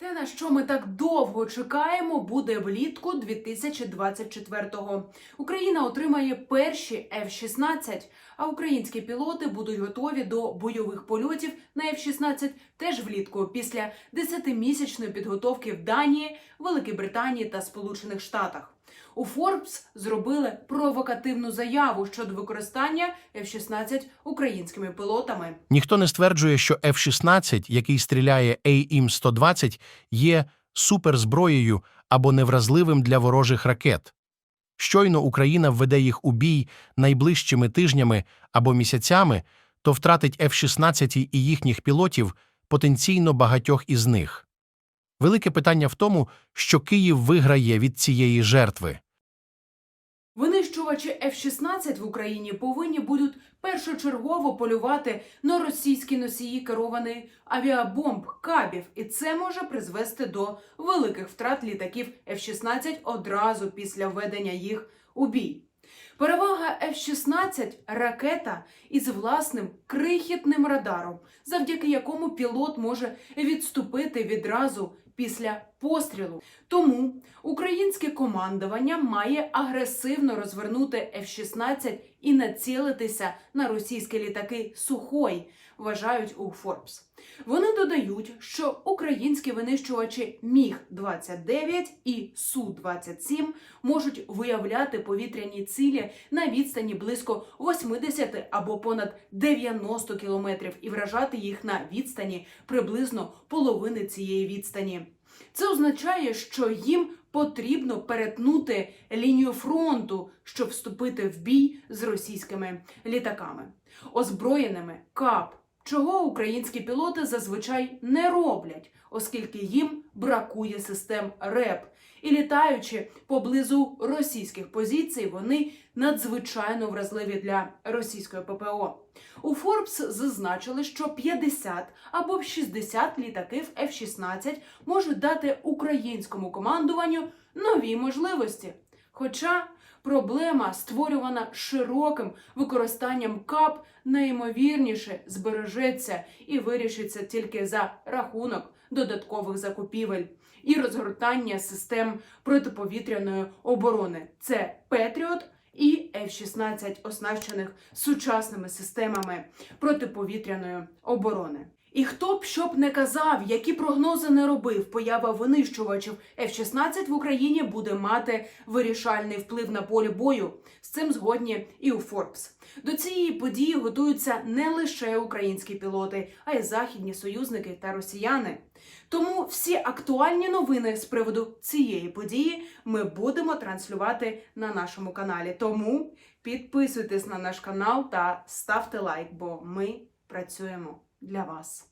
Те, на що ми так довго чекаємо, буде влітку 2024-го. Україна отримає перші F-16, а українські пілоти будуть готові до бойових польотів на F-16 теж влітку після 10-місячної підготовки в Данії, Великій Британії та Сполучених Штатах. У Forbes зробили провокативну заяву щодо використання F-16 українськими пілотами. Ніхто не стверджує, що F-16, який стріляє AIM-120, є суперзброєю або невразливим для ворожих ракет. Щойно Україна введе їх у бій найближчими тижнями або місяцями, то втратить F-16 і їхніх пілотів потенційно багатьох із них. Велике питання в тому, що Київ виграє від цієї жертви. Винищувачі F-16 в Україні повинні будуть першочергово полювати на російські носії керованих авіабомб кабів, і це може призвести до великих втрат літаків F-16 одразу після введення їх у бій. Перевага F-16 – ракета із власним крихітним радаром, завдяки якому пілот може відступити відразу після пострілу. Тому українське командування має агресивно розвернути F-16 і націлитися на російські літаки Сухой, вважають у Forbes. Вони додають, що українські винищувачі Міг-29 і Су-27 можуть виявляти повітряні цілі на відстані близько 80 або понад 90 кілометрів і вражати їх на відстані приблизно половини цієї відстані. Це означає, що їм потрібно перетнути лінію фронту, щоб вступити в бій з російськими літаками, озброєними КАП. Чого українські пілоти зазвичай не роблять, оскільки їм бракує систем РЕП. І літаючи поблизу російських позицій, вони надзвичайно вразливі для російської ППО. У Forbes зазначили, що 50 або 60 літаків F-16 можуть дати українському командуванню нові можливості. Хоча проблема, створювана широким використанням КАП, найімовірніше збережеться і вирішиться тільки за рахунок додаткових закупівель і розгортання систем протиповітряної оборони. Це Петріот і F-16, оснащених сучасними системами протиповітряної оборони. І хто б що б не казав, які прогнози не робив, поява винищувачів F-16 в Україні буде мати вирішальний вплив на полі бою. З цим згодні і у Forbes. До цієї події готуються не лише українські пілоти, а й західні союзники та росіяни. Тому всі актуальні новини з приводу цієї події ми будемо транслювати на нашому каналі. Тому підписуйтесь на наш канал та ставте лайк, бо ми працюємо для вас.